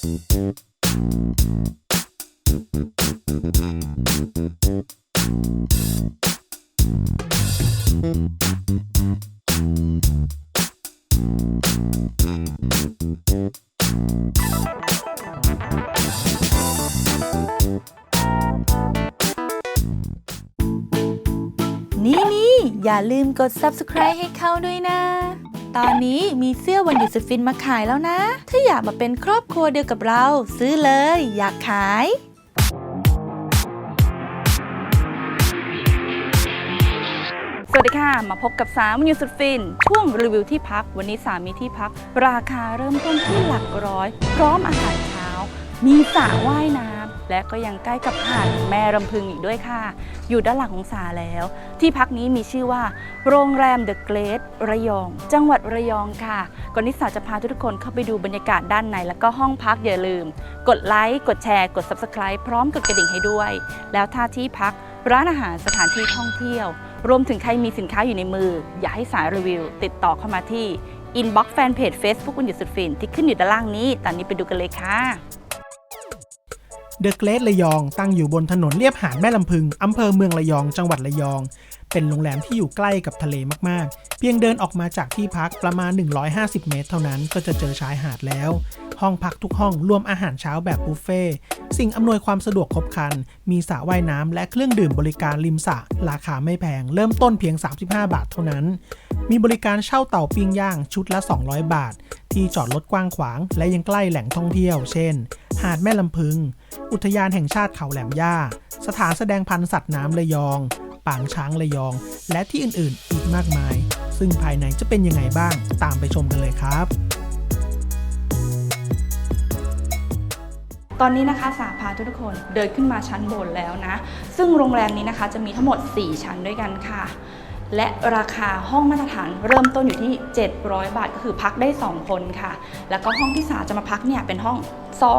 นี่นี่อย่าลืมกด subscribe ให้เขาด้วยนะ ตอนนี้มีเสื้อวันหยุดสุดฟินมาขายแล้วนะ ถ้าอยากมาเป็นครอบครัวเดียวกับเรา ซื้อเลย อยากขายสวัสดีค่ะ มาพบกับสามวันหยูสุดฟิน ช่วงรีวิวที่พัก วันนี้สามีที่พัก ราคาเริ่มต้นที่หลักร้อย พร้อมอาหารเช้า มีสระว่ายน้ำ และก็ยังใกล้กับหาดแม่รำพึงอีกด้วยค่ะ อยู่ด้านหลังของสาแล้ว ที่พักนี้มีชื่อว่า โรงแรมเดอะเกรทระยอง จังหวัดระยองค่ะ ก่อนนี้สาจะพาทุกคนเข้าไปดูบรรยากาศด้านใน แล้วก็ห้องพักอย่าลืม กดไลค์กดแชร์ กด Subscribe พร้อมกดกระดิ่งให้ด้วย แล้วถ้าที่พักร้านอาหารสถานที่ท่องเที่ยว รวมถึงใครมีสินค้าอยู่ในมือ อยากให้สายรีวิว ติดต่อเข้ามาที่ inbox fanpage Facebook คุณหยุดสุดฟินที่ขึ้นอยู่ด้านล่างนี้ ตอนนี้ไปดูกันเลยค่ะ เดอะเกรทระยอง ตั้งอยู่บนถนนเลียบหาดแม่ลำพึง อำเภอเมืองระยอง จังหวัดระยอง เป็นโรงแรมที่อยู่ใกล้กับทะเลมากๆ เพียงเดินออกมาจากที่พักประมาณ 150 เมตร เท่านั้นก็จะเจอชายหาดแล้ว ห้องพักทุกห้องรวมอาหารเช้าแบบบุฟเฟ่สิ่งอำนวยความสะดวกครบครัน มีสระว่ายน้ำและเครื่องดื่มบริการริมสระราคาไม่แพง เริ่มต้นเพียง 35 บาทเท่านั้น มีบริการเช่าเต่าปิ้งย่างชุดละ 200 บาท ที่จอดรถกว้างขวาง และยังใกล้แหล่งท่องเที่ยว เช่น หาดแม่ลำพึง อุทยานแห่งชาติเขาแหลมย่า สถานแสดงพันธุ์สัตว์น้ำระยอง ปางช้างระยอง และที่อื่นๆ อีกมากมาย ซึ่งภายในจะเป็นยังไงบ้าง ตามไปชมกันเลยครับตอนนี้นะคะสาพาทุกคนเดินขึ้นมาชั้นบนแล้วนะ ซึ่งโรงแรมนี้นะคะจะมีทั้งหมด 4 ชั้นด้วยกันค่ะ และราคาห้องมาตรฐานเริ่มต้นอยู่ที่ 700 บาท ก็คือพักได้ 2 คนค่ะ แล้วก็ห้องที่สาจะมาพักเนี่ยเป็นห้อง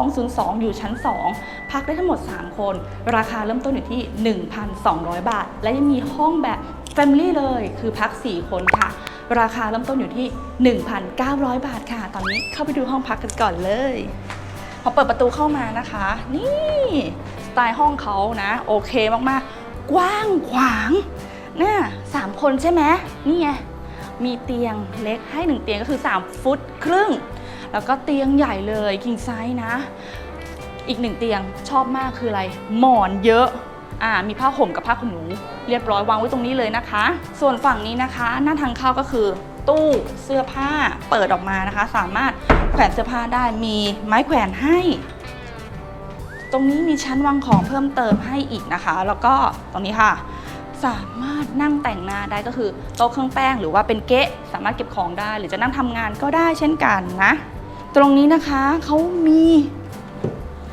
202 อยู่ชั้น 2 พักได้ทั้งหมด 3 คน ราคาเริ่มต้นอยู่ที่ 1,200 บาท และยังมีห้องแบบ Family เลยคือพัก 4 คนค่ะ ราคาเริ่มต้นอยู่ที่ 1,900 บาทค่ะ ตอนนี้เข้าไปดูห้องพักกันก่อนเลย พอเปิดประตูเข้ามานะคะ นี่สไตล์ห้องเขานะ โอเคมากๆ กว้างขวาง นี่ยสามคนใช่ไหมนี่ไงมีเตียงเล็กให้หนึ่งเตียงก็คือ 3 ฟุตครึ่ง แล้วก็เตียงใหญ่เลยคิงไซส์นะ อีกหนึ่งเตียงชอบมากคืออะไร หมอนเยอะอ่ามีผ้าห่มกับผ้าขนหนู เรียบร้อยวางไว้ตรงนี้เลยนะคะ ส่วนฝั่งนี้นะคะ หน้าทางเข้าก็คือ ตู้เสื้อผ้าเปิดออกมานะคะ สามารถแขวนเสื้อผ้าได้มีไม้แขวนให้ ตรงนี้มีชั้นวางของเพิ่มเติมให้อีกนะคะ แล้วก็ตรงนี้ค่ะ สามารถนั่งแต่งหน้าได้ก็คือโต๊ะเครื่องแป้งหรือว่าเป็นเก๊ะสามารถเก็บของได้ หรือจะนั่งทำงานก็ได้เช่นกันนะ ตรงนี้นะคะเขามี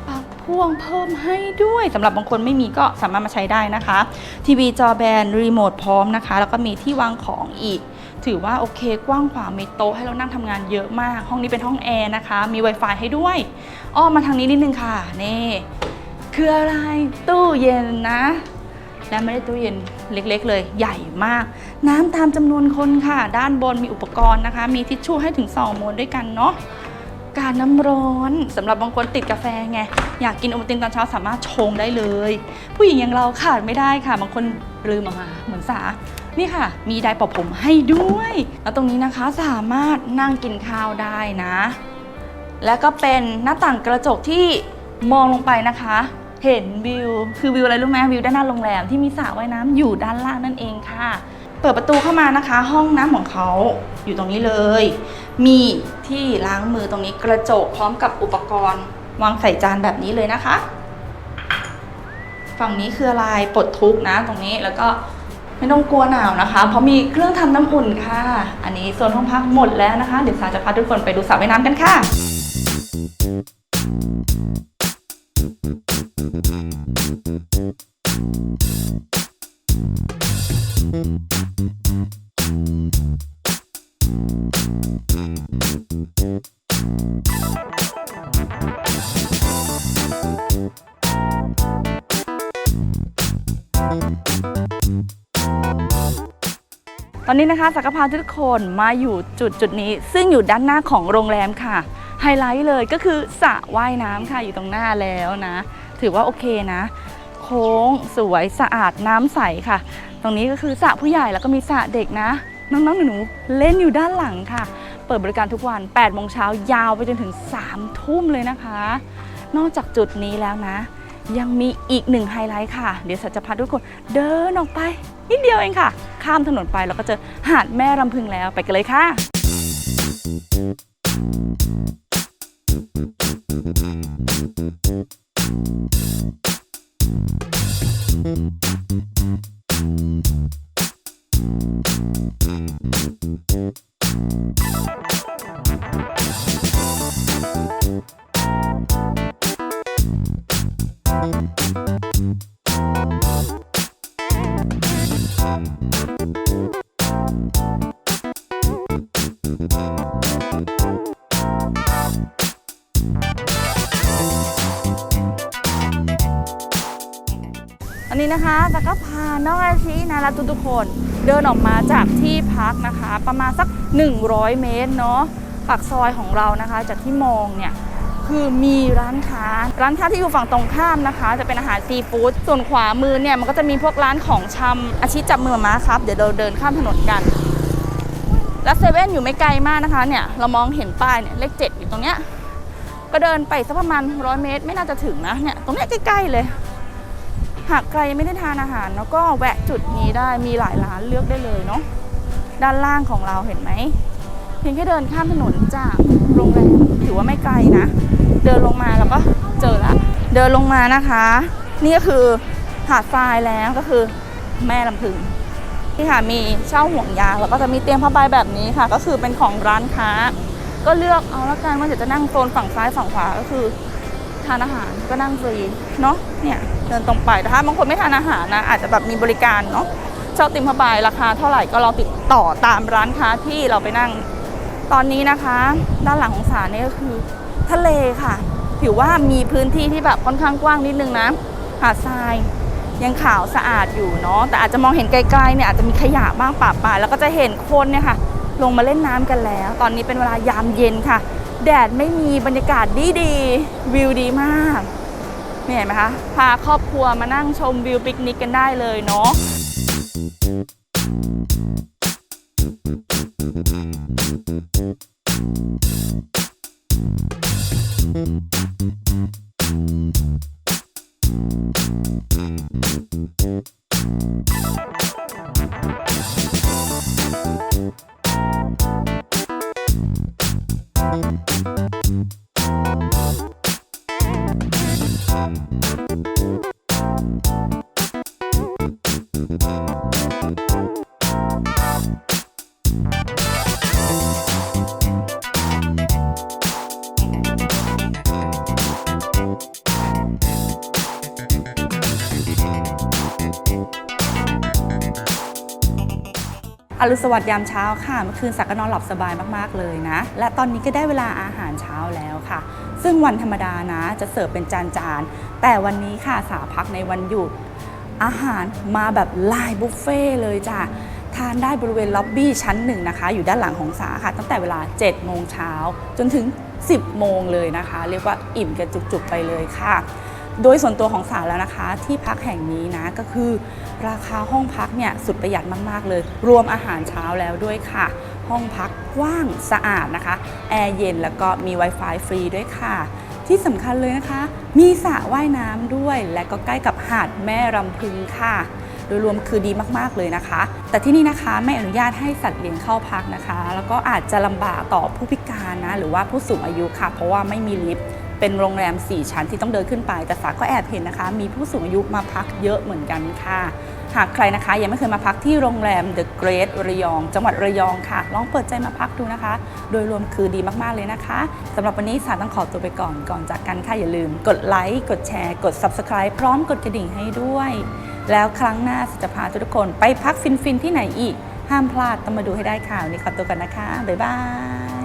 ปลั๊กพ่วงเพิ่มให้ด้วยสำหรับบางคนไม่มีก็สามารถมาใช้ได้นะคะ ทีวีจอแบนรีโมทพร้อมนะคะ แล้วก็มีที่วางของอีก ถือว่าโอเคกว้างขวางมีโต๊ะให้เรานั่งทำงานเยอะมาก ห้องนี้เป็นห้องแอร์นะคะ มี Wi-Fi ให้ด้วยอ้อมมาทางนี้นิดนึงค่ะนี่คืออะไรตู้เย็นนะ และไม่ได้ตู้เย็นเล็กๆ เลยใหญ่มาก น้ำตามจำนวนคนค่ะ ด้านบนมีอุปกรณ์นะคะ มีทิชชู่ให้ถึง2มวนด้วยกันเนาะการน้ำร้อนสำหรับบางคนติดกาแฟไง อยากกินโอวัลตินตอนเช้าสามารถชงได้เลย ผู้หญิงอย่างเราขาดไม่ได้ค่ะ บางคนลืมออกมาเหมือนสานี่ค่ะ มีไดร์เป่าผมให้ด้วย แล้วตรงนี้นะคะสามารถนั่งกินข้าวได้นะ แล้วก็เป็นหน้าต่างกระจกที่มองลงไปนะคะ เห็นวิว คือวิวอะไรรู้ไหมวิวด้านหน้าโรงแรมที่มีสระว่ายน้ำอยู่ด้านล่างนั่นเองค่ะ เปิดประตูเข้ามานะคะ ห้องน้ำของเขาอยู่ตรงนี้เลย มีที่ล้างมือตรงนี้กระจกพร้อมกับอุปกรณ์ วางใส่จานแบบนี้เลยนะคะ ฝั่งนี้คืออะไรปลดทุกนะ ตรงนี้แล้วก็ไม่ต้องกลัวหนาวนะคะ เพราะมีเครื่องทำน้ำอุ่นค่ะ อันนี้โซนห้องพักหมดแล้วนะคะ เดี๋ยวสาจะพาทุกคนไปดูสระว่ายน้ำกันค่ะ อนนี้นะคะสักพาทุกคนมาอยู่จุดจุดนี้ ซึ่งอยู่ด้านหน้าของโรงแรมค่ะ ไฮไลท์เลยก็คือสระว่ายน้ำค่ะอยู่ตรงหน้าแล้วนะ ถือว่าโอเคนะ โค้งสวยสะอาดน้ำใสค่ะ ตรงนี้ก็คือสระผู้ใหญ่แล้วก็มีสระเด็กนะ น้องๆหนูๆเล่นอยู่ด้านหลังค่ะ เปิดบริการทุกวัน8โมงเช้ายาวไปจนถึง3ทุ่มเลยนะคะ นอกจากจุดนี้แล้วนะ ยังมีอีกหนึ่งไฮไลท์ค่ะ เดี๋ยวสัจจะพาทุกคนเดินออกไปนิดเดียวเองค่ะ ข้ามถนนไปแล้วก็เจอหาดแม่รำพึงแล้วไปกันเลยค่ะ อันนี้นะคะจะก็พาน้องอาชีนะและทุกคนเดินออกมาจากที่พักนะคะ ประมาณสัก 100 เมตรเนาะปากซอยของเรานะคะ จากที่มองเนี่ย คือมีร้านค้า ร้านค้าที่อยู่ฝั่งตรงข้ามนะคะ จะเป็นอาหารซีฟู้ดส่วนขวามือเนี่ยมันก็จะมีพวกร้านของชำอาชีพจับมือมาครับ เดี๋ยวเราเดินข้ามถนนกันและเซเว่นอยู่ไม่ไกลมากนะคะเนี่ยเรามองเห็นป้ายเนี่ยเลขเจ็ดอยู่ตรงเนี้ยก็เดินไปสักประมาณร้อยเมตร ไม่น่าจะถึงนะเนี่ยตรงเนี้ยใกล้ ๆ เลย หากใครไม่ได้ทานอาหารแล้วก็แวะจุดนี้ได้มีหลายร้านเลือกได้เลยเนาะด้านล่างของเราเห็นไหมเพียงแค่เดินข้ามถนนจากโรงแรมถือว่าไม่ไกลนะ เดินลงมาแล้วก็เจอละเดินลงมานะคะ นี่ก็คือหาดทรายแล้วก็คือแม่ลำพึงที่ค่ะมีเช่าห่วงยางแล้วก็จะมีเตียงผ้าใบแบบนี้ค่ะ ก็คือเป็นของร้านค้า ก็เลือกเอาละกันว่าเดี๋ยวจะนั่งโซนฝั่งซ้ายฝั่งขวาก็คือทานอาหารก็นั่งฟรีเนาะเนี่ยเดินตรงไปแต่ถ้าบางคนไม่ทานอาหารนะอาจจะแบบมีบริการเนาะเช่าติมผ้าใบราคาเท่าไหร่ก็ลองติดต่อตามร้านค้าที่เราไปนั่งตอนนี้นะคะ ด้านหลังของศาลนี่ก็คือ ทะเลค่ะ ถือว่ามีพื้นที่ที่แบบค่อนข้างกว้างนิดนึงนะ หาดทรายยังขาวสะอาดอยู่เนาะแต่อาจจะมองเห็นไกลๆเนี่ยอาจจะมีขยะบ้างป่าปายแล้วก็จะเห็นคนเนี่ยค่ะ ลงมาเล่นน้ำกันแล้ว ตอนนี้เป็นเวลายามเย็นค่ะ แดดไม่มีบรรยากาศดีดีๆวิวดีมากเห็นไหมคะพาครอบครัวมานั่งชมวิวปิกนิกกันได้เลยเนาะ อรุณสวัสดิ์ยามเช้าค่ะ เมื่อคืนสักก็นอนหลับสบายมากๆเลยนะ และตอนนี้ก็ได้เวลาอาหารเช้าแล้วค่ะ ซึ่งวันธรรมดานะจะเสิร์ฟเป็นจานๆ แต่วันนี้ค่ะสาพักในวันหยุดอาหารมาแบบลายบุฟเฟ่เลยจ้ะทานได้บริเวณล็อบบี้ชั้นหนึ่งนะคะ อยู่ด้านหลังของสาค่ะ ตั้งแต่เวลา 7 โมงเช้าจนถึง 10 โมงเลยนะคะ เรียกว่าอิ่มกันจุกๆไปเลยค่ะ โดยส่วนตัวของสาแล้วนะคะ ที่พักแห่งนี้นะก็คือ ราคาห้องพักเนี่ยสุดประหยัดมากๆเลย รวมอาหารเช้าแล้วด้วยค่ะ ห้องพักกว้างสะอาดนะคะแอร์เย็นแล้วก็มี Wi-Fi ฟรีด้วยค่ะ ที่สำคัญเลยนะคะ มีสระว่ายน้ำด้วย และก็ใกล้กับหาดแม่รำพึงค่ะโดยรวมคือดีมากๆเลยนะคะ แต่ที่นี่นะคะไม่อนุญาตให้สัตว์เลี้ยงเข้าพักนะคะ แล้วก็อาจจะลำบากต่อผู้พิการนะ หรือว่าผู้สูงอายุค่ะ เพราะว่าไม่มีลิฟต์ เป็นโรงแรม 4 ชั้นที่ต้องเดินขึ้นไป แต่ฝาก็แอบเห็นนะคะ มีผู้สูงอายุมาพักเยอะเหมือนกันค่ะ หากใครนะคะ ยังไม่เคยมาพักที่โรงแรม The Great ระยอง จังหวัดระยองค่ะ ลองเปิดใจมาพักดูนะคะ โดยรวมคือดีมากๆเลยนะคะสำหรับวันนี้สารต้องขอตัวไปก่อนก่อนจากกันค่ะอย่าลืม กดไลค์กดแชร์ กด Subscribe พร้อมกดกระดิ่งให้ด้วย แล้วครั้งหน้าจะพาทุกคนไปพักฟินๆที่ไหนอีก ห้ามพลาดต้องมาดูให้ได้ค่ะวันนี้ขอตัวกันนะคะบ๊ายบาย